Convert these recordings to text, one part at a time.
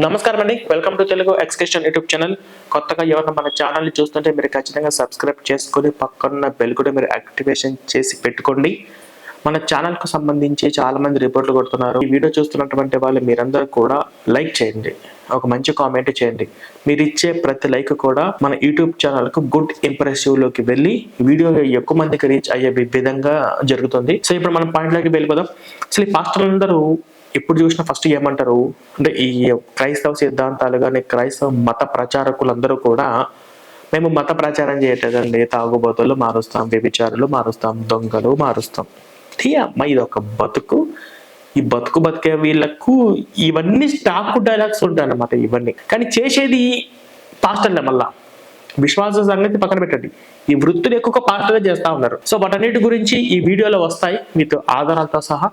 నమస్కారం అండి. Welcome to Telugu ఎక్స్కేషన్ యూట్యూబ్ ఛానల్. కొత్తగా ఎవరైనా మన ఛానల్ చూస్తుంటే మీరు ఖచ్చితంగా సబ్స్క్రైబ్ చేసుకొని పక్కన్న బెల్ కూడా మీరు యాక్టివేషన్ చేసి పెట్టుకోండి. మన ఛానల్కు సంబంధించి చాలా మంది రిపోర్ట్లు కొడుతున్నారు. ఈ వీడియో చూస్తున్నటువంటి వాళ్ళు మీరందరూ కూడా లైక్ చేయండి. ఒక మంచి కామెంట్ చేయండి. మీరు ఇచ్చే ప్రతి లైక్ కూడా మన యూట్యూబ్ ఛానల్కు గుడ్ ఇంప్రెసివ్లోకి వెళ్ళి వీడియో ఎక్కువ మందికి రీచ్ అయ్యే విధంగా జరుగుతుంది. సో ఇప్పుడు మనం పాయింట్లోకి వెళ్ళిపోదాం. అసలు ఈ ఇప్పుడు చూసిన ఎప్పుడు చూసినా ఫస్ట్ ఏమంటారు? అంటే ఈ క్రైస్తవ సిద్ధాంతాలు కానీ క్రైస్తవ మత ప్రచారకులందరూ కూడా మేము మత ప్రచారం చేయటండి తాగుబోతులు మారుస్తాం వ్యభిచారులు మారుస్తాం దొంగలు మారుస్తాం. టీ ఇది ఒక బతుకు. ఈ బతుకు బతికే వీళ్ళకు ఇవన్నీ స్టాక్ డైలాగ్స్ ఉంటాయి అన్నమాట ఇవన్నీ. కానీ చేసేది పాస్టర్లే మళ్ళా. విశ్వాస సంగతి పక్కన పెట్టండి. ఈ వృత్తులు ఎక్కువ పాస్టర్గా చేస్తా ఉన్నారు. సో వాటన్నిటి గురించి ఈ వీడియోలో వస్తాయి. మీతో ఆధారాలతో సహా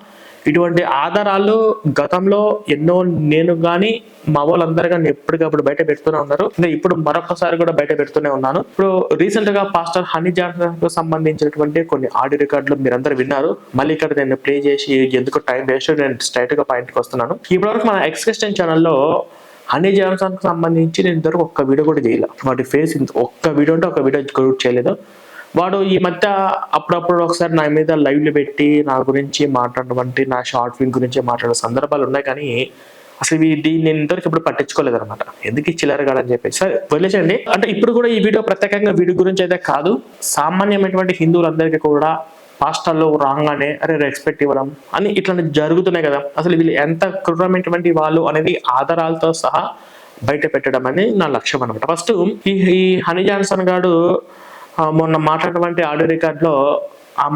ఇటువంటి ఆధారాలు గతంలో ఎన్నో నేను కానీ మా వాళ్ళందరూ కానీ ఎప్పటికప్పుడు బయట పెడుతూనే ఉన్నారు. నేను ఇప్పుడు మరొకసారి కూడా బయట పెడుతూనే ఉన్నాను. ఇప్పుడు రీసెంట్గా పాస్టర్ హనీ జాన్సన్ సంబంధించినటువంటి కొన్ని ఆడియో రికార్డులు మీరందరూ విన్నారు. మళ్ళీ ఇక్కడ నేను ప్లే చేసి ఎందుకు టైం వేస్ట్ నేను స్ట్రైట్గా పాయింట్కి వస్తున్నాను. ఇప్పటివరకు మన ఎక్స్క్రిస్టన్ ఛానల్లో హనీ జాన్సన్ సంబంధించి నేను ఇంతవరకు ఒక్క వీడియో కూడా చేయలేదు వాటి ఫేస్ ఒక్క వీడియో అంటే ఒక వీడియో కూడా చేయలేదు. వాడు ఈ మధ్య అప్పుడప్పుడు ఒకసారి నా మీద లైవ్లు పెట్టి నా గురించి మాట్లాడటువంటి నా షార్ట్ ఫిల్మ్ గురించి మాట్లాడే సందర్భాలు ఉన్నాయి. కానీ అసలు ఇవి దీన్ని నేను ఇంతవరకు ఇప్పుడు పట్టించుకోలేదు అనమాట ఎందుకు చిల్లరగాడని చెప్పేసి. సరే వదిలేసండి అంటే ఇప్పుడు కూడా ఈ వీడియో ప్రత్యేకంగా వీడి గురించి అయితే కాదు. సామాన్యమైనటువంటి హిందువులందరికీ కూడా పాస్టర్లో రాగానే అరే రెస్పెక్ట్ ఇవ్వడం అని ఇట్లాంటి జరుగుతున్నాయి కదా. అసలు వీళ్ళు ఎంత క్రూరమైనటువంటి వాళ్ళు అనేది ఆధారాలతో సహా బయట పెట్టడం అని నా లక్ష్యం అనమాట ఫస్ట్ ఈ ఈ హనీ జాన్సన్ గాడు మొన్న మాట్లాడినటువంటి ఆడియో రికార్డ్లో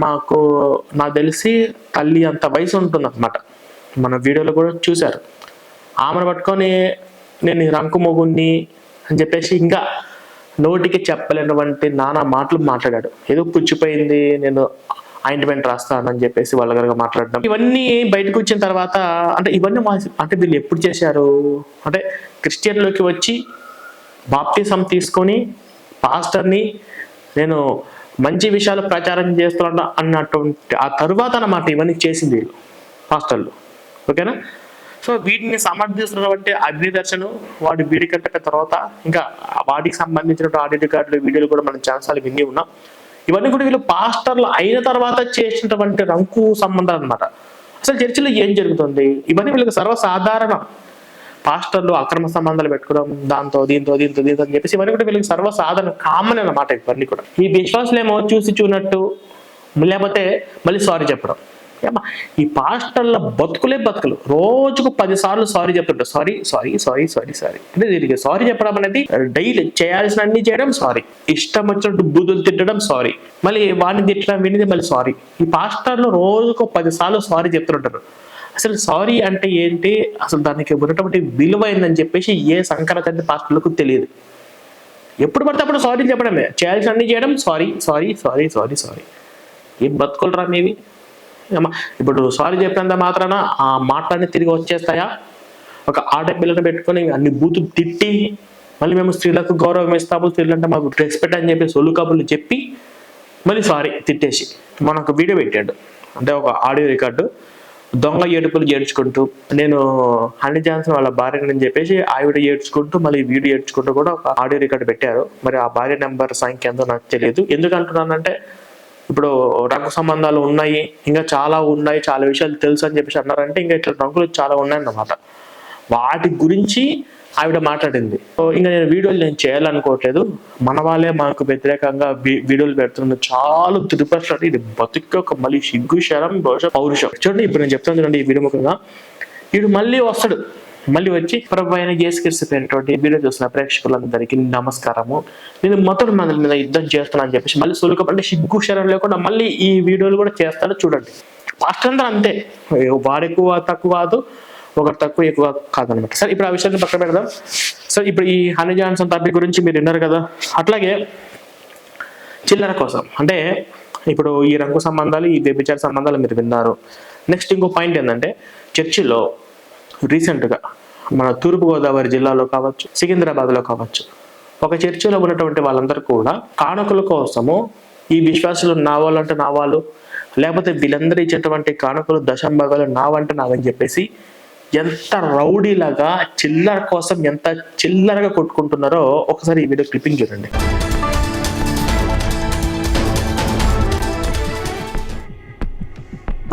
మాకు నాకు తెలిసి తల్లి అంత వయసు ఉంటుంది అనమాట మన వీడియోలో కూడా చూశారు. ఆమెను పట్టుకొని నేను రంకు మొగుణ్ణి అని చెప్పేసి ఇంకా నోటికి చెప్పలేనటువంటి నానా మాటలు మాట్లాడాడు. ఏదో పుచ్చిపోయింది నేను ఆయింట్మెంట్ రాస్తానని చెప్పేసి వాళ్ళ దగ్గర మాట్లాడడం. ఇవన్నీ బయటకు వచ్చిన తర్వాత అంటే ఇవన్నీ మా అంటే వీళ్ళు ఎప్పుడు చేశారు? అంటే క్రిస్టియన్లోకి వచ్చి బాప్తిసం తీసుకొని పాస్టర్ని నేను మంచి విషయాలు ప్రచారం చేస్తున్నా అన్నటువంటి ఆ తరువాత అన్నమాట ఇవన్నీ చేసింది వీళ్ళు పాస్టర్లు. ఓకేనా? సో వీటిని సమర్థిస్తున్నటువంటి అగ్ని దర్శనం వాడి వీడి కట్టిన తర్వాత ఇంకా వాటికి సంబంధించిన ఆడిట్ కార్డులు వీడియోలు కూడా మనం ఛాన్సాలు విని ఉన్నాం. ఇవన్నీ కూడా వీళ్ళు పాస్టర్లు అయిన తర్వాత చేసినటువంటి రంకు సంబంధాలు అన్నమాట. అసలు చర్చిలో ఏం జరుగుతుంది? ఇవన్నీ వీళ్ళకి సర్వసాధారణం. పాస్టర్లు అక్రమ సంబంధాలు పెట్టుకోవడం దాంతో దీంతో దీంతో దీంతో అని చెప్పేసి ఇవన్నీ కూడా వీళ్ళకి సర్వసాధారణ కామన్ అన్నమాట ఇవన్నీ కూడా. ఈ విశ్వాసులేమో చూసి చూనట్టు లేకపోతే మళ్ళీ సారీ చెప్పడం. ఈ పాస్టర్ల బతుకులే బతుకులు. రోజుకు పది సార్లు సారీ చెప్తుంటారు. Sorry sorry sorry sorry sorry అంటే దీనికి సారీ చెప్పడం అనేది డైలీ చేయాల్సిన అన్ని చేయడం సారీ ఇష్టం వచ్చినట్టు బూదులు తిట్టడం సారీ మళ్ళీ వాడిని తిట్టడం వినిది మళ్ళీ సారీ ఈ పాస్టర్లు రోజుకు పదిసార్లు సారీ చెప్తుంటారు. అసలు సారీ అంటే ఏంటి? అసలు దానికి ఉన్నటువంటి విలువ ఏందని చెప్పేసి ఏ సంకరాచార్య పాస్టర్లకు తెలియదు. ఎప్పుడు పడితే అప్పుడు సారీ చెప్పడమే. చేయాల్సిన అన్ని చేయడం sorry sorry sorry sorry sorry. ఏం బతుకులరా మీవి? ఇప్పుడు సారీ చెప్పినంత మాత్రాన ఆ మాటలన్నీ తిరిగి వచ్చేస్తాయా? ఒక ఆడపిల్లని పెట్టుకొని అన్ని బూతులు తిట్టి మళ్ళీ మేము స్త్రీలకు గౌరవం ఇస్తాము స్త్రీలు అంటే మాకు రెస్పెక్ట్ అని చెప్పి సొల్లు కబుర్లు చెప్పి మళ్ళీ సారీ తిట్టేసి మనకు వీడియో పెట్టాడు. అంటే ఒక ఆడియో రికార్డు. దొంగ ఏడుపులు ఏడ్చుకుంటూ నేను హనీ జాన్సన్ వాళ్ళ భార్యని చెప్పేసి ఆవిడ ఏడ్చుకుంటూ మళ్ళీ వీడియో ఏడ్చుకుంటూ కూడా ఒక ఆడియో రికార్డు పెట్టారు. మరి ఆ భార్య నెంబర్ సంఖ్య ఎంతో నాకు తెలియదు. ఎందుకు అంటున్నానంటే ఇప్పుడు రంగు సంబంధాలు ఉన్నాయి ఇంకా చాలా ఉన్నాయి చాలా విషయాలు తెలుసు అని చెప్పేసి అన్నారంటే ఇంకా ఇట్లా రంగులు చాలా ఉన్నాయి అన్నమాట వాటి గురించి ఆవిడ మాట్లాడింది. ఇంకా నేను వీడియోలు నేను చేయాలనుకోవట్లేదు. మన వాళ్ళే మనకు వ్యతిరేకంగా వీడియోలు పెడుతున్న చాలా తిరుపతి ఇది బతుక్కి ఒక మళ్ళీ సిగ్గు శరం బహుశా పౌరుషం. చూడండి ఇప్పుడు నేను చెప్తాను చూడండి ఈ వీడియో ముఖంగా. వీడు మళ్ళీ వస్తాడు. మళ్ళీ వచ్చి ప్రభు అయిన చేసుకెళ్ళిపోయినటువంటి వీడియో చూసిన ప్రేక్షకులందరికీ నమస్కారము. నేను మొదటి మందుల మీద యుద్ధం చేస్తున్నా అని చెప్పేసి మళ్ళీ సులుకపడి సిగ్గు శరం లేకుండా మళ్ళీ ఈ వీడియోలు కూడా చేస్తాడు చూడండి. పాస్టర్ అంతా. అంతే వాడు ఎక్కువ తక్కువ కాదు. ఒకటి తక్కువ ఎక్కువ కాదనమాట సరే ఇప్పుడు ఆ విషయాన్ని పక్కన పెడదాం. సరే ఇప్పుడు ఈ హనీ జాన్సన్ టాపిక్ గురించి మీరు విన్నారు కదా. అట్లాగే చిల్లర కోసం. అంటే ఇప్పుడు ఈ రంగు సంబంధాలు ఈ వ్యభిచార సంబంధాలు మీరు విన్నారు. నెక్స్ట్ ఇంకో పాయింట్ ఏంటంటే చర్చిలో రీసెంట్గా మన తూర్పుగోదావరి జిల్లాలో కావచ్చు సికింద్రాబాద్లో కావచ్చు ఒక చర్చిలో ఉన్నటువంటి వాళ్ళందరూ కూడా కానుకల కోసము ఈ విశ్వాసులు నా వాళ్ళు అంటే నా వాళ్ళు లేకపోతే వీళ్ళందరూ ఇచ్చేటువంటి కానుకలు దశంభాగాలు నావంటే నావని చెప్పేసి ఎంత రౌడీలాగా చిల్లర కోసం ఎంత చిల్లరగా కొట్టుకుంటున్నారో ఒకసారి ఈ వీడియో క్లిప్పింగ్ చూడండి.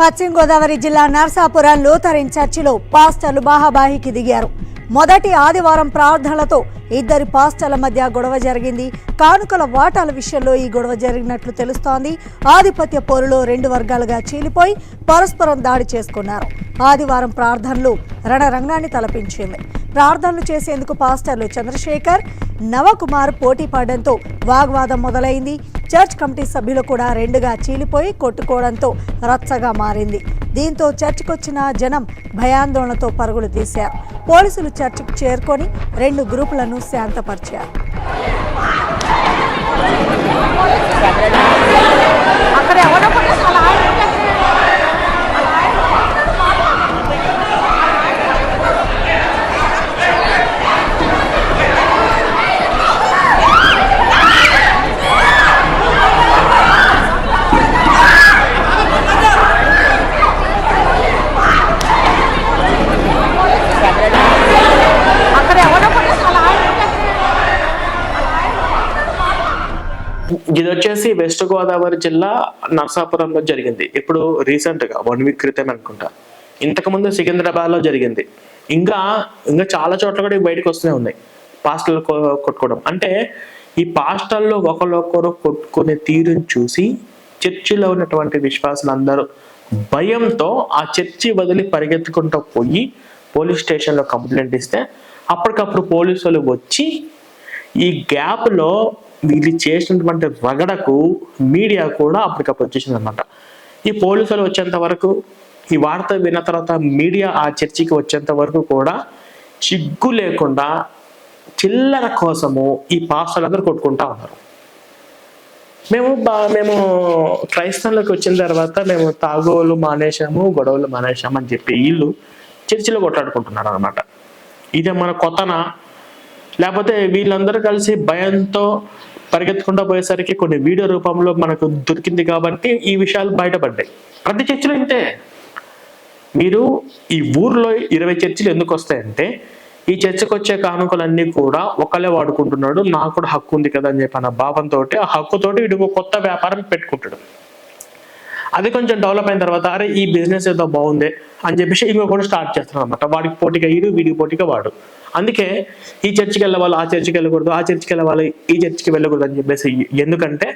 పశ్చిమ గోదావరి జిల్లా నర్సాపురం లూథరన్ చర్చిలో పాస్టర్లు బాహాబాహికి దిగారు. మొదటి ఆదివారం ప్రార్థనలతో ఇద్దరి పాస్టర్ల మధ్య గొడవ జరిగింది. కానుకల వాటాల విషయంలో ఈ గొడవ జరిగినట్లు తెలుస్తోంది. ఆధిపత్య పోరులో రెండు వర్గాలుగా చీలిపోయి పరస్పరం దాడి చేసుకున్నారు. ఆదివారం ప్రార్థనలు రణరంగాన్ని తలపించింది. ప్రార్థనలు చేసేందుకు పాస్టర్లు చంద్రశేఖర్ నవకుమార్ పోటీ పడడంతో వాగ్వాదం మొదలైంది. చర్చ్ కమిటీ సభ్యులు కూడా రెండుగా చీలిపోయి కొట్టుకోవడంతో రచ్చగా మారింది. దీంతో చర్చకొచ్చిన జనం భయాందోళనతో పరుగులు తీశారు. పోలీసులు చర్చకు చేరుకొని రెండు గ్రూపులను శాంతపరిచారు. అక్కడ ఇది వచ్చేసి వెస్ట్ గోదావరి జిల్లా నర్సాపురంలో జరిగింది. ఇప్పుడు రీసెంట్గా వన్ వీక్ క్రితం అనుకుంటా. ఇంతకు ముందు జరిగింది. ఇంకా ఇంకా చాలా చోట్ల కూడా బయటకు వస్తూనే ఉన్నాయి. పాస్టల్ కొట్టుకోవడం. అంటే ఈ పాస్టల్లో ఒకరొకరు కొట్టుకునే తీరుని చూసి చర్చిలో ఉన్నటువంటి విశ్వాసులందరూ భయంతో ఆ చర్చి వదిలి పరిగెత్తుకుంటూ పోయి పోలీస్ స్టేషన్లో కంప్లైంట్ ఇస్తే అప్పటికప్పుడు పోలీసులు వచ్చి ఈ గ్యాప్లో వీళ్ళు చేసినటువంటి రగడకు మీడియా కూడా అప్పటికప్పుడు వచ్చేసింది అనమాట ఈ పోలీసులు వచ్చేంత వరకు ఈ వార్త విన్న తర్వాత మీడియా ఆ చర్చికి వచ్చేంత వరకు కూడా చిగ్గు లేకుండా చిల్లర కోసము ఈ పాస్టర్లు అందరూ కొట్టుకుంటా ఉన్నారు. మేము బా- మేము క్రైస్తవంలోకి వచ్చిన తర్వాత మేము తాగోలు మానేశాము గొడవలు మానేశాము అని చెప్పి వీళ్ళు చర్చిలో కొట్లాడుకుంటున్నారు అనమాట ఇదే మన కొత్తన. లేకపోతే వీళ్ళందరూ కలిసి భయంతో పరిగెత్తుకుంటూ పోయేసరికి కొన్ని వీడియో రూపంలో మనకు దొరికింది కాబట్టి ఈ విషయాలు బయటపడ్డాయి. ప్రతి చర్చిలో ఇంతే. మీరు ఈ ఊర్లో ఇరవై చర్చిలు ఎందుకు వస్తాయంటే ఈ చర్చకు వచ్చే కానుకలన్నీ కూడా ఒకళ్ళే వాడుకుంటున్నాడు నాకు కూడా హక్కు ఉంది కదా అని చెప్పి అన్న భావంతో ఆ హక్కుతోటి వీడు ఒక కొత్త వ్యాపారం పెట్టుకుంటాడు. అది కొంచెం డెవలప్ అయిన తర్వాత అరే ఈ బిజినెస్ ఏదో బాగుంది అని చెప్పేసి ఇంకో కూడా స్టార్ట్ చేస్తున్నాడు అనమాట వాడికి పోటీగా వీడు వీడికి పోటీగా వాడు. అందుకే ఈ చర్చికి వెళ్ళవాలి ఆ చర్చికి వెళ్ళకూడదు ఆ చర్చికి వెళ్ళవాలి ఈ చర్చికి వెళ్ళకూడదు అని చెప్పేసి ఎందుకంటే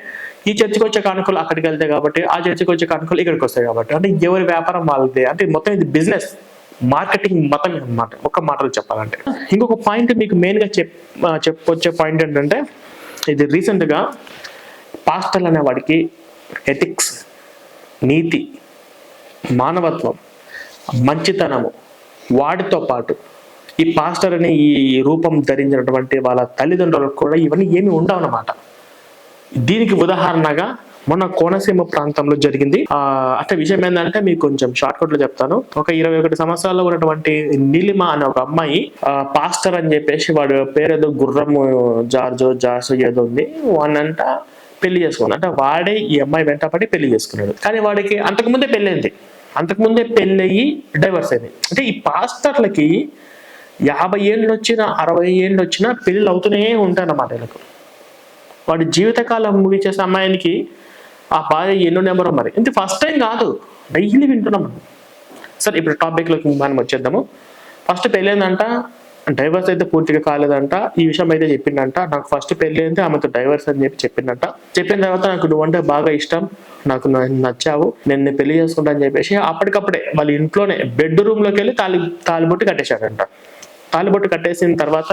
ఈ చర్చికి వచ్చే కానుకలు అక్కడికి వెళ్తాయి కాబట్టి ఆ చర్చికి వచ్చే కానుకలు ఇక్కడికి వస్తాయి కాబట్టి. అంటే ఎవరి వ్యాపారం వాళ్ళది. అంటే మొత్తం ఇది బిజినెస్ మార్కెటింగ్ మొత్తం అన్నమాట. ఒక మాటలు చెప్పాలంటే. ఇంకొక పాయింట్ మీకు మెయిన్గా చెప్ చెప్పొచ్చే పాయింట్ ఏంటంటే ఇది రీసెంట్గా పాస్టల్ అనే వాడికి ఎథిక్స్ నీతి మానవత్వం మంచితనము వాటితో పాటు ఈ పాస్టర్ అనే ఈ రూపం ధరించినటువంటి వాళ్ళ తల్లిదండ్రులకు కూడా ఇవన్నీ ఏమి ఉండవన్నమాట. దీనికి ఉదాహరణగా మొన్న కోనసీమ ప్రాంతంలో జరిగింది. ఆ అంటే విషయం ఏంటంటే మీకు కొంచెం షార్ట్ కట్లో చెప్తాను. ఒక ఇరవై ఒకటి సంవత్సరాల్లో ఉన్నటువంటి నీలిమ అనే ఒక అమ్మాయి ఆ, పాస్టర్ అని చెప్పేసి వాడు పేరు ఏదో గుర్రము జార్జో జార్జో ఏదో ఉంది. అంట పెళ్ళి చేసుకున్నాడు. అంటే వాడే ఈ అమ్మాయి వెంట పడి పెళ్ళి చేసుకున్నాడు. కానీ వాడికి అంతకుముందే పెళ్ళైంది. అంతకుముందే పెళ్ళయి డైవర్స్ అయింది. అంటే ఈ పాస్టర్లకి యాభై ఏళ్ళు వచ్చినా అరవై ఏళ్ళు వచ్చినా పెళ్ళిళ్ళు అవుతూనే ఉంటాయన్నమాట వీళ్ళకు వాడి జీవితకాలం ముగించేసే అమ్మాయినికి ఆ భార్య ఎన్నో నెంబర్ మరి. ఇది ఫస్ట్ టైం కాదు. డైలీ వింటున్నాం. మనం సరే ఇప్పుడు టాపిక్లోకి మనం వచ్చేద్దాము. ఫస్ట్ పెళ్ళేందంట డైవర్స్ అయితే పూర్తిగా కాలేదంట. ఈ విషయం అయితే చెప్పిందంట. నాకు ఫస్ట్ పెళ్ళైంది ఆమెతో డైవర్స్ అని చెప్పి చెప్పిందంట. చెప్పిన తర్వాత నాకు నువ్వంటే బాగా ఇష్టం. నాకు నచ్చావు. నేను పెళ్ళి చేసుకుంటా అని చెప్పేసి అప్పటికప్పుడే వాళ్ళ ఇంట్లోనే బెడ్లోకి వెళ్ళి తాలి తాలిబొట్టి కట్టేశాడంట తాలిబొట్టు కట్టేసిన తర్వాత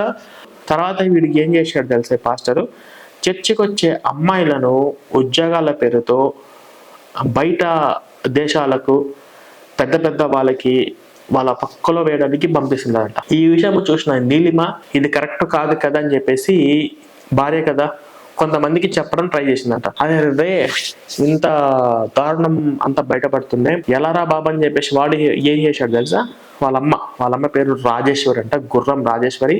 తర్వాత వీడికి ఏం చేశాడు తెలిసే పాస్టరు? చర్చికి వచ్చే అమ్మాయిలను ఉద్యోగాల పేరుతో బయట దేశాలకు పెద్ద పెద్ద వాళ్ళకి వాళ్ళ పక్కలో వేయడానికి పంపిస్తున్నారంట. ఈ విషయం చూసిన నీలిమ ఇది కరెక్ట్ కాదు కదా అని చెప్పేసి భార్య కదా కొంతమందికి చెప్పడం ట్రై చేసిందంట. అదే రే ఇంత దారుణం అంత బయటపడుతుండే ఎలారా బాబా అని చెప్పేసి వాడు ఏం చేశాడు తెలుసా? వాళ్ళమ్మ వాళ్ళమ్మ పేరు రాజేశ్వరి అంట గుర్రం రాజేశ్వరి.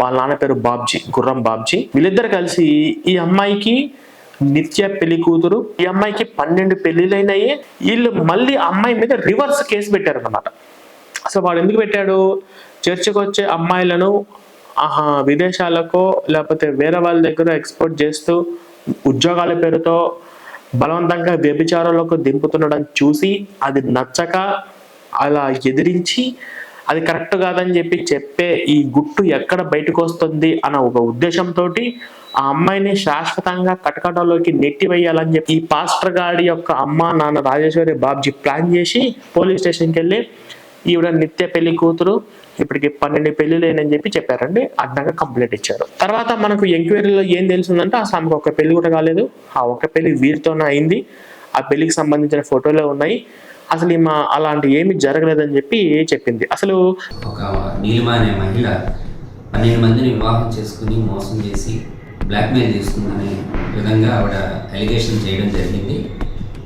వాళ్ళ నాన్న పేరు బాబ్జీ గుర్రం బాబ్జీ. వీళ్ళిద్దరు కలిసి ఈ అమ్మాయికి నిత్య పెళ్ళి కూతురు ఈ అమ్మాయికి పన్నెండు పెళ్ళిలైనాయి వీళ్ళు మళ్ళీ అమ్మాయి మీద రివర్స్ కేసు పెట్టారన్నమాట. అసలు వాడు ఎందుకు పెట్టాడు? చర్చికి వచ్చే అమ్మాయిలను విదేశాలకు లేకపోతే వేరే వాళ్ళ దగ్గర ఎక్స్పోర్ట్ చేస్తూ ఉద్యోగాల పేరుతో బలవంతంగా వ్యభిచారంలోకి దింపుతుండడం చూసి అది నచ్చక అలా ఎదిరించి అది కరెక్ట్ కాదని చెప్పి చెప్పే ఈ గుట్టు ఎక్కడ బయటకు వస్తుంది అన్న ఒక ఉద్దేశంతో ఆ అమ్మాయిని శాశ్వతంగా కటకటలోకి నెట్టి వేయాలని చెప్పి ఈ పాస్టర్ గాడి యొక్క అమ్మ నాన్న రాజేశ్వరి బాబ్జీ ప్లాన్ చేసి పోలీస్ స్టేషన్కి వెళ్ళి ఈవిడ నిత్య పెళ్ళి కూతురు ఇప్పటికి పన్నెండు పెళ్ళిలేనని చెప్పి చెప్పారండి. అడ్డంగా కంప్లైంట్ ఇచ్చారు. తర్వాత మనకు ఎంక్వైరీలో ఏం తెలిసిందంటే అసలు ఆమెకు ఒక పెళ్ళి కూడా కాలేదు. ఆ ఒక్క పెళ్ళి వీరితోనే అయింది. ఆ పెళ్ళికి సంబంధించిన ఫోటోలే ఉన్నాయి. అసలు మా అలాంటి ఏమి జరగలేదని చెప్పి చెప్పింది. అసలు ఒక నీలిమ అనే మహిళ పన్నెండు మందిని వివాహం చేసుకుని మోసం చేసి బ్లాక్మెయిల్ చేస్తుందనే విధంగా ఆవిడ అలిగేషన్ చేయడం జరిగింది.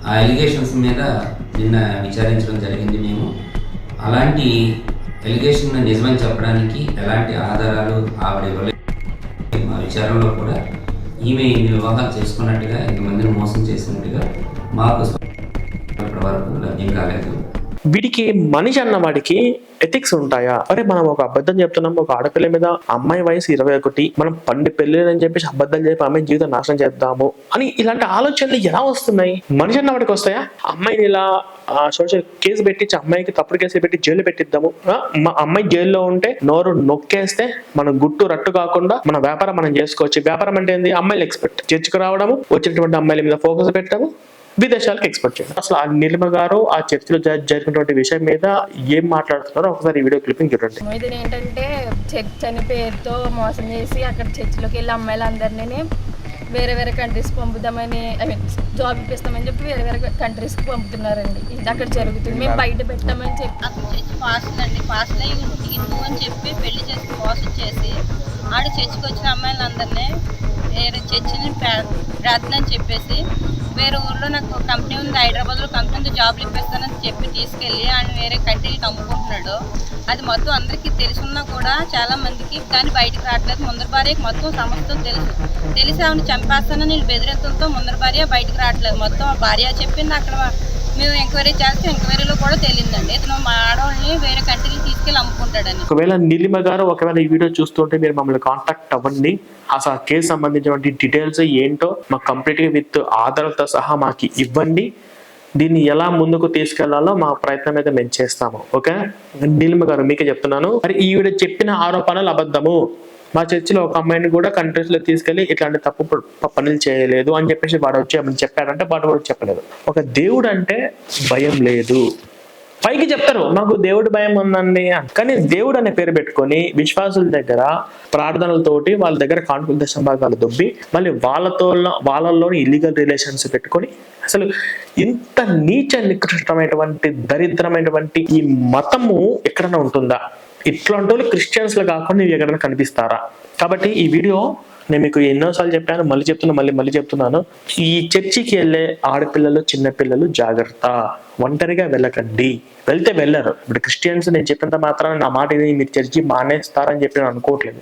ఆ అలిగేషన్స్ మీద నిన్న విచారించడం జరిగింది మేము. అలాంటి ఎలిగేషన్ నిజమని చెప్పడానికి ఎలాంటి ఆధారాలు ఆవిడ ఇవ్వలేదు మా విచారణలో కూడా ఈమె ఇన్ని వివాహాలు చేసుకున్నట్టుగా ఇంతమందిని మోసం చేసినట్టుగా మాకు ఇప్పటి వరకు లభ్యం కాలేదు. వీడికి మనిషి అన్న వాడికి ఎథిక్స్ ఉంటాయా? అరే మనం ఒక అబద్ధం చెప్తున్నాం ఒక ఆడపిల్ల మీద అమ్మాయి వయసు ఇరవై ఒకటి మనం పండి పెళ్ళినని చెప్పేసి అబద్ధాలు చెప్పి అమ్మాయి జీవితం నాశనం చేద్దాము అని ఇలాంటి ఆలోచనలు ఎలా వస్తున్నాయి? మనిషి అన్న వాడికి వస్తాయా? అమ్మాయిని ఇలా సోషల్ కేసు పెట్టించి అమ్మాయికి తప్పుడు కేసు పెట్టి జైలు పెట్టిద్దాము. మా అమ్మాయి జైల్లో ఉంటే నోరు నొక్కేస్తే మన గుట్టు రట్టు కాకుండా మన వ్యాపారం మనం చేసుకోవచ్చు. వ్యాపారం అంటే ఏంది? అమ్మాయిలు ఎక్స్పెక్ట్ చర్చకు రావడము వచ్చినటువంటి అమ్మాయిల మీద ఫోకస్ పెట్టడము విదేశాలకు ఎక్స్పోర్ట్ చేయడం. అసలు ఆ నిర్మ గారు ఆ చర్చలో జరిగినటువంటి విషయం మీద ఏం మాట్లాడుతున్నారో ఒకసారి ఈ వీడియో క్లిప్పింగ్ చూడండి. ఇది ఏంటంటే చర్చ్ అని పేరుతో మోసం చేసి అక్కడ చర్చిలోకి వెళ్ళి అమ్మాయిలందరినీ వేరే వేరే కంట్రీస్ పంపుదామని ఐ మీన్ జాబ్ ఇప్పిస్తామని చెప్పి వేరే వేరే కంట్రీస్కి పంపుతున్నారండి. ఇది అక్కడ జరుగుతుంది. మేము బయట పెట్టామని చెప్పి అతను చర్చి పాస్టర్ అండి అయ్యి హిందూ అని చెప్పి పెళ్ళి చేసి మోసం చేసి ఆడ చర్చికి వచ్చిన అమ్మాయిలందరినీ వేరే చర్చిని ప్రా- ప్రార్థన అని చెప్పేసి వేరే ఊర్లో నాకు కంపెనీ ఉంది హైదరాబాద్లో కంపెనీ ఉంది ఇప్పిస్తానని చెప్పి తీసుకెళ్ళి ఆయన వేరే కంట్రీకి అమ్ముకుంటున్నాడు. అది మొత్తం అందరికీ తెలుసున్నా కూడా చాలా మందికి కానీ బయటకు రావట్లేదు. ముందర భార్యకి మొత్తం సమస్తం తెలుసు. తెలిసి ఆవిడ చంపేస్తానని నేను బెదిరింతలతో ముందర భార్య బయటకు రావట్లేదు. మొత్తం ఆ భార్య చెప్పింది అక్కడ మేము ఎంక్వైరీ చేస్తే ఎంక్వైరీలో కూడా తెలియదండి ఇతను మా ఆడవాళ్ళని వేరే కంట్రీకి తీసుకెళ్ళి అమ్ముకుంటాడని. ఒకవేళ నీలిమ గారు ఒకవేళ ఈ వీడియో చూస్తుంటే మీరు మమ్మల్ని కాంటాక్ట్ అవ్వండి. అసలు ఆ కేసు సంబంధించినటువంటి డీటెయిల్స్ ఏంటో మాకు కంప్లీట్గా విత్ ఆధారాలతో సహా మాకు ఇవ్వండి. దీన్ని ఎలా ముందుకు తీసుకెళ్ళాలో మా ప్రయత్నం అయితే మేము చేస్తాము. ఓకే నీలిమ గారు మీకే చెప్తున్నాను. మరి ఈ చెప్పిన ఆరోపణలు అబద్ధము. మా చర్చిలో ఒక అమ్మాయిని కూడా కంట్రీస్లో తీసుకెళ్ళి ఇట్లాంటి తప్పు పనులు చేయలేదు అని చెప్పేసి వాడు వచ్చి చెప్పారంటే చెప్పాడంటే వాడు కూడా చెప్పలేదు. ఒక దేవుడు అంటే భయం లేదు. పైకి చెప్తారు మాకు దేవుడు భయం ఉందండి కానీ దేవుడు అనే పేరు పెట్టుకొని విశ్వాసుల దగ్గర ప్రార్థనలతోటి వాళ్ళ దగ్గర కాన్పుల సంభాగాలు దొబ్బి మళ్ళీ వాళ్ళతో వాళ్ళలోని ఇల్లీగల్ రిలేషన్స్ పెట్టుకొని అసలు ఇంత నీచ నికృష్టమైనటువంటి దరిద్రమైనటువంటి ఈ మతము ఎక్కడైనా ఉంటుందా? ఇట్లాంటి వాళ్ళు క్రిస్టియన్స్లో కాకుండా ఇవి ఎక్కడైనా కనిపిస్తారా? కాబట్టి ఈ వీడియో నేను మీకు ఎన్నోసార్లు చెప్పాను మళ్ళీ చెప్తున్నా మళ్ళీ మళ్ళీ చెప్తున్నాను. ఈ చర్చికి వెళ్ళే ఆడపిల్లలు చిన్నపిల్లలు జాగ్రత్త. ఒంటరిగా వెళ్ళకండి. వెళ్తే వెళ్ళరు. ఇప్పుడు క్రిస్టియన్స్ నేను చెప్పినంత మాత్రాన నా మాట ఇది మీరు చర్చి మానేస్తారని చెప్పి నేను అనుకోవట్లేదు.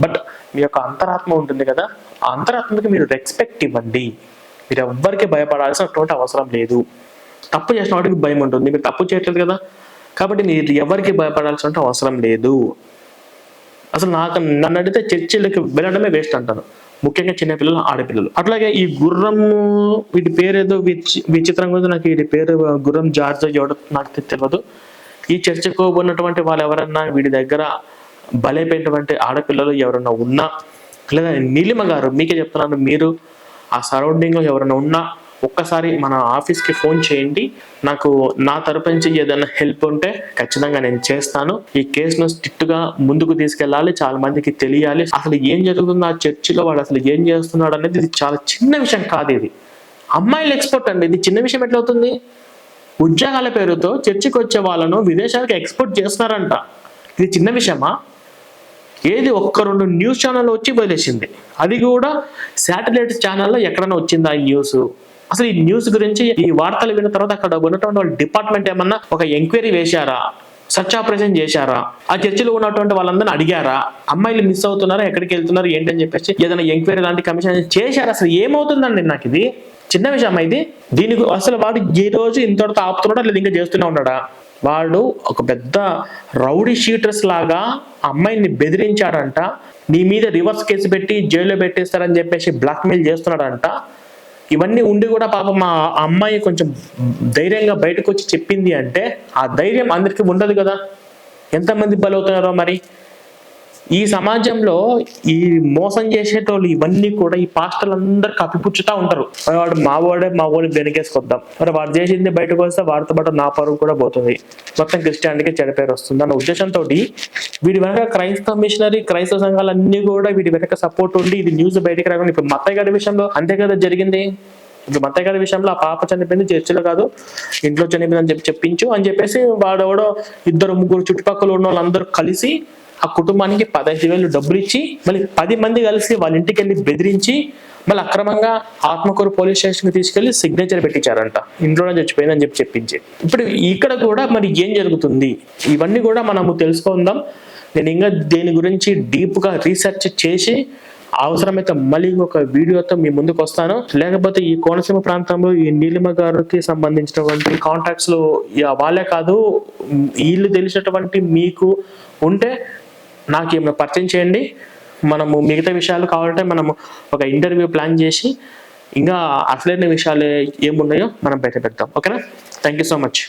బట్ మీ యొక్క అంతరాత్మ ఉంటుంది కదా? ఆ అంతరాత్మకి మీరు రెస్పెక్ట్ ఇవ్వండి. మీరు ఎవ్వరికి భయపడాల్సినటువంటి అవసరం లేదు. తప్పు చేసిన వాడికి భయం ఉంటుంది. మీరు తప్పు చేయట్లేదు కదా? కాబట్టి మీరు ఎవరికి భయపడాల్సిన అవసరం లేదు. అసలు నాకు నన్ను అడిగితే చర్చిలకి వెళ్ళడమే వేస్ట్ అంటాను ముఖ్యంగా చిన్నపిల్లలు ఆడపిల్లలు. అట్లాగే ఈ గుర్రము వీటి పేరు ఏదో విచి విచిత్రంగా నాకు వీటి పేరు గుర్రం జార్జ్ ఎవడో నాకు తెలియదు ఈ చర్చకు ఉన్నటువంటి వాళ్ళు ఎవరన్నా వీడి దగ్గర బలైపోయినటువంటి ఆడపిల్లలు ఎవరన్నా ఉన్నా లేదా నీలిమ గారు మీకే చెప్తున్నాను మీరు ఆ సరౌండింగ్లో ఎవరైనా ఉన్నా ఒక్కసారి మన ఆఫీస్కి ఫోన్ చేయండి. నాకు నా తరపు నుంచి ఏదైనా హెల్ప్ ఉంటే ఖచ్చితంగా నేను చేస్తాను. ఈ కేసును స్ట్రిక్ట్గా ముందుకు తీసుకెళ్ళాలి చాలా మందికి తెలియాలి. అసలు ఏం జరుగుతుందో ఆ చర్చిలో వాడు అసలు ఏం చేస్తున్నాడు అనేది ఇది చాలా చిన్న విషయం కాదు ఇది. అమ్మాయిలు ఎక్స్పోర్ట్ అండి ఇది చిన్న విషయం ఎట్లవుతుంది? ఉద్యోగాల పేరుతో చర్చికి వచ్చే వాళ్ళను విదేశాలకు ఎక్స్పోర్ట్ చేస్తున్నారంట. ఇది చిన్న విషయమా? ఏది ఒక్క రెండు న్యూస్ ఛానల్ వచ్చి వదిలేసింది. అది కూడా శాటిలైట్ ఛానల్లో ఎక్కడైనా వచ్చిందా ఈ న్యూస్? అసలు ఈ న్యూస్ గురించి ఈ వార్తలు విన్న తర్వాత అక్కడ ఉన్నటువంటి వాళ్ళ డిపార్ట్మెంట్ ఏమన్నా ఒక ఎంక్వైరీ వేశారా? సర్చ్ ఆపరేషన్ చేశారా? ఆ చర్చిలో ఉన్నటువంటి వాళ్ళందరిని అడిగారా? అమ్మాయిలు మిస్ అవుతున్నారా? ఎక్కడికి వెళ్తున్నారు? ఏంటని చెప్పేసి ఏదైనా ఎంక్వైరీ లాంటి కమిషన్ చేశారా? అసలు ఏమవుతుందండి నాకు ఇది? చిన్న విషయం ఇది. దీనికి అసలు వాడు ఈ రోజు ఇంతటితో ఆపుతున్నాడా? లేదా ఇంకా చేస్తూనే ఉన్నాడా? వాడు ఒక పెద్ద రౌడీ షీటర్స్ లాగా అమ్మాయిని బెదిరించాడంట. నీ మీద రివర్స్ కేసు పెట్టి జైల్లో పెట్టేస్తారని చెప్పేసి బ్లాక్మెయిల్ చేస్తున్నాడంట. ఇవన్నీ ఉండి కూడా పాపం మా అమ్మాయి కొంచెం ధైర్యంగా బయటకు వచ్చి చెప్పింది అంటే ఆ ధైర్యం అందరికీ ఉండదు కదా. ఎంతమంది బలవుతున్నారో మరి? ఈ సమాజంలో ఈ మోసం చేసేటోళ్ళు ఇవన్నీ కూడా ఈ పాస్టర్లందరూ అందరు కప్పిపుచ్చుతా ఉంటారు వాడు మా వాడే మా వాడిని వెనకేసుకొద్దాం. మరి వాడు చేసింది బయటకు వస్తే వాడితో పాటు నా పరువు కూడా పోతుంది. మొత్తం క్రిస్టియానిటీకి చెడిపేరు వస్తుంది అన్న ఉద్దేశంతో వీడి వెనక క్రైస్తవ మిషనరీ క్రైస్తవ సంఘాలు కూడా వీడి వెనక సపోర్ట్ ఉండి ఇది న్యూస్ బయటకు రాకుండా ఇప్పుడు మత్తయ్య గారి విషయంలో అంతే కదా జరిగింది. ఇప్పుడు మత్తయ్య గారి విషయంలో ఆ పాప చనిపోయింది చర్చిలో కాదు ఇంట్లో చనిపోయింది అని చెప్పి చెప్పించు అని చెప్పేసి వాడెవడో ఇద్దరు ముగ్గురు చుట్టుపక్కల ఉన్న వాళ్ళందరూ కలిసి ఆ కుటుంబానికి పదహైదు వేలు డబ్బులు ఇచ్చి మళ్ళీ పది మంది కలిసి వాళ్ళ ఇంటికి వెళ్ళి బెదిరించి మళ్ళీ అక్రమంగా ఆత్మకూరు పోలీస్ స్టేషన్కి తీసుకెళ్ళి సిగ్నేచర్ పెట్టించారంట. ఇంట్లోనే చచ్చిపోయిందని చెప్పి చెప్పించి. ఇప్పుడు ఇక్కడ కూడా మరి ఏం జరుగుతుంది? ఇవన్నీ కూడా మనము తెలుసుకుందాం. నేను ఇంకా దేని గురించి డీప్గా రీసెర్చ్ చేసి అవసరమైతే మళ్ళీ ఒక వీడియోతో మీ ముందుకు వస్తాను. లేకపోతే ఈ కోనసీమ ప్రాంతంలో ఈ నీలిమ గారికి సంబంధించినటువంటి కాంటాక్ట్స్లో ఇక వాళ్ళే కాదు వీళ్ళు తెలిసినటువంటి మీకు ఉంటే నాకు ఏమైనా పరిచయం చేయండి. మనము మిగతా విషయాలు కావాలంటే మనము ఒక ఇంటర్వ్యూ ప్లాన్ చేసి ఇంకా అసలైన విషయాలు ఏమున్నాయో మనం బయట పెడతాం. ఓకేనా? Thank you so much